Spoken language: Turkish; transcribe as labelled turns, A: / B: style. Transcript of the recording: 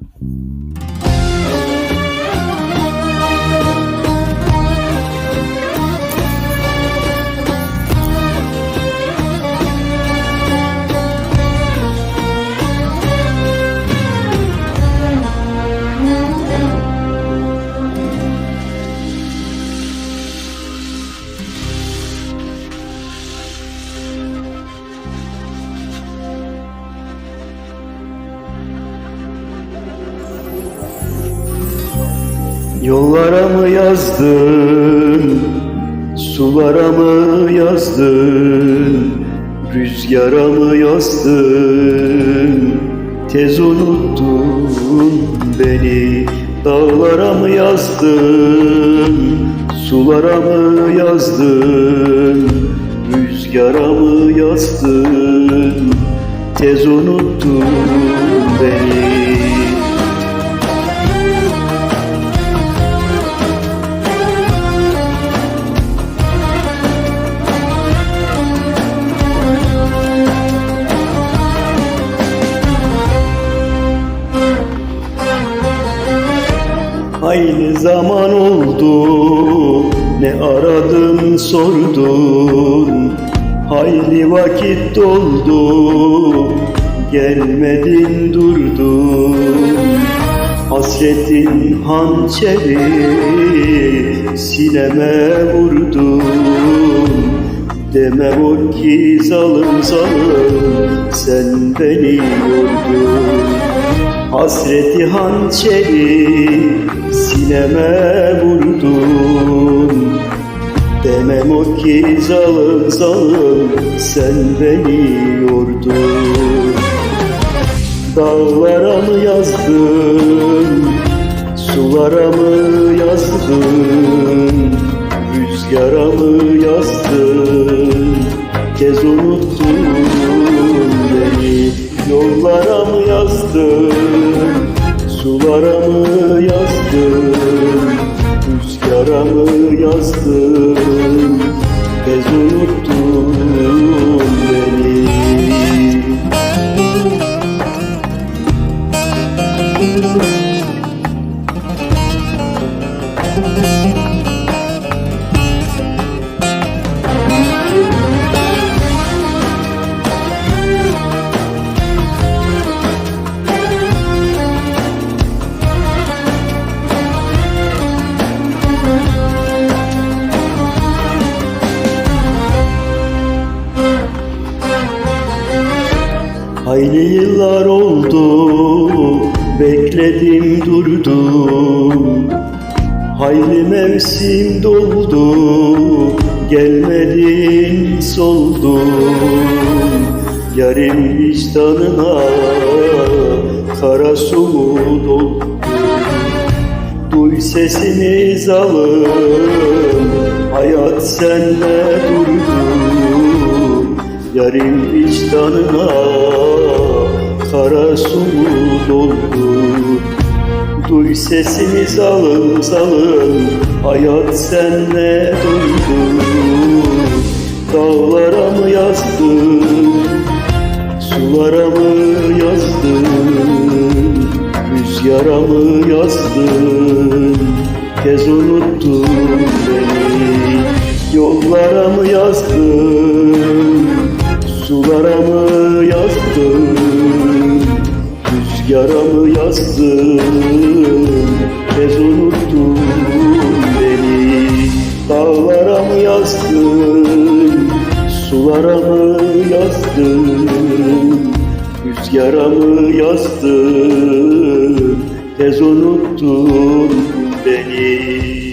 A: Thank you. Yollara mı yazdın, sulara mı yazdın, rüzgara mı yazdın, tez unuttun beni, dağlara mı yazdın, sulara mı yazdın, rüzgara mı yazdın, tez unuttun Aynı zaman oldu. Ne aradın sordun. Hayli vakit doldu. Gelmedin durdun. Hasretin hançeri Sineme vurdun. Demem o ki zalım zalım Sen beni yordun. Hasreti hançeri sineme vurdun. Demem o ki zalım zalım sen beni yordun Dağlara mı yazdın, sulara mı yazdın? Rüzgara mı yazdın, kez unuttun beni. Yollara mı yazdın, sulara mı Rüzgara mı yazdın, kez unuttun beni Hayli yıllar oldu bekledim durdum. Hayli mevsim doldu gelmedin soldum Yarın vicdanına kara su doldu Duy sesini zalım Hayat senle durdu Yarın vicdanına Kara su doldu. Duy sesini zalım zalım Hayat senle durdu Dağlara mı yazdın Sulara mı yazdın Rüzgara mı yazdın? Kez unuttun beni Yollara mı yazdın Sulara mı yazdın? Rüzgara mı yazdın? Kez unuttun beni. Dağlara mı yazdın? Sulara mı yazdın? Rüzgara mı yazdın? Tez unuttun beni